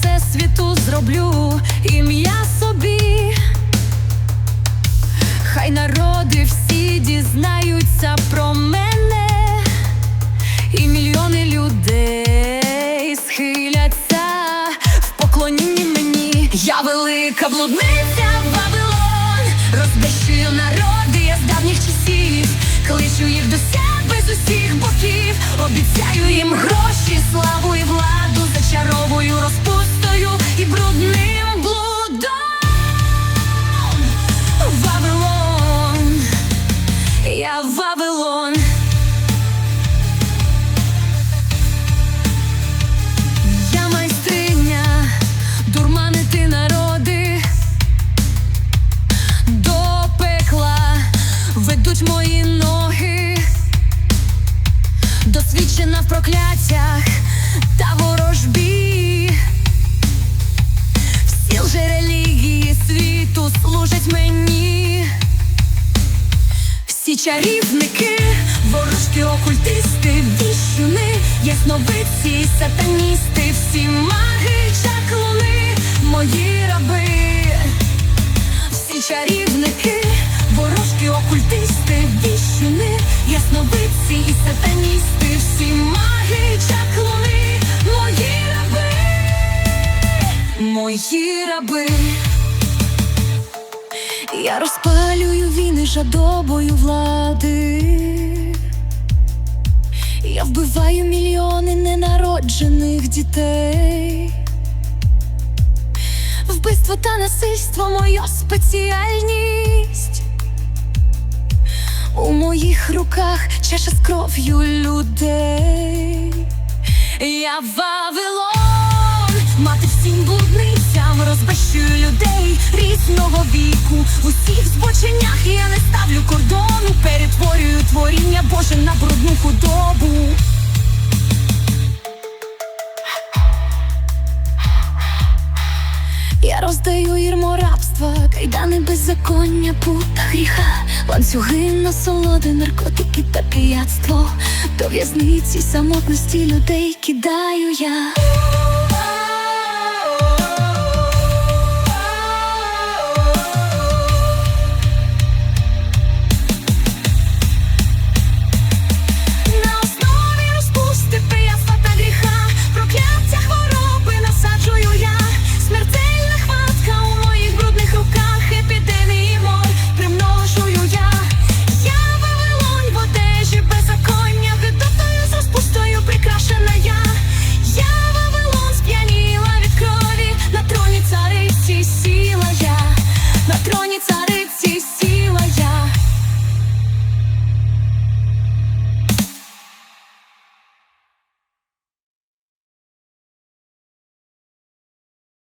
всесвіту зроблю ім'я собі. Хай народи всі дізнаються про мене, і мільйони людей схиляться в поклонінні мені. Я велика блудниця Вавилон, розбещую народи я з давніх часів, кличу їх до себе з усіх боків, обіцяю їм досвідчена в прокляттях та ворожбі. Всі лже релігії світу служать мені. Всі чарівники, ворожки, окультисти, віщуни, ясновидці, сатаністи, всі маги, чаклуни, мої раби, всі чарівники, сатаністи, всі маги, чаклуни, мої раби, мої раби. Я розпалюю війни жадобою влади. Я вбиваю мільйони ненароджених дітей. Вбивство та насильство моя спеціальність. У моїх руках чаша з кров'ю людей. Я Вавилон, мати всім блудницям, розбещую людей різного віку. В усіх збоченнях я не ставлю кордону, перетворюю творіння Боже на брудну худобу. Я роздаю ірмо рабства, кайдани беззаконня, пута гріха, ланцюги насолоди, наркотики та пияцтво. До в'язниці самотності людей кидаю я.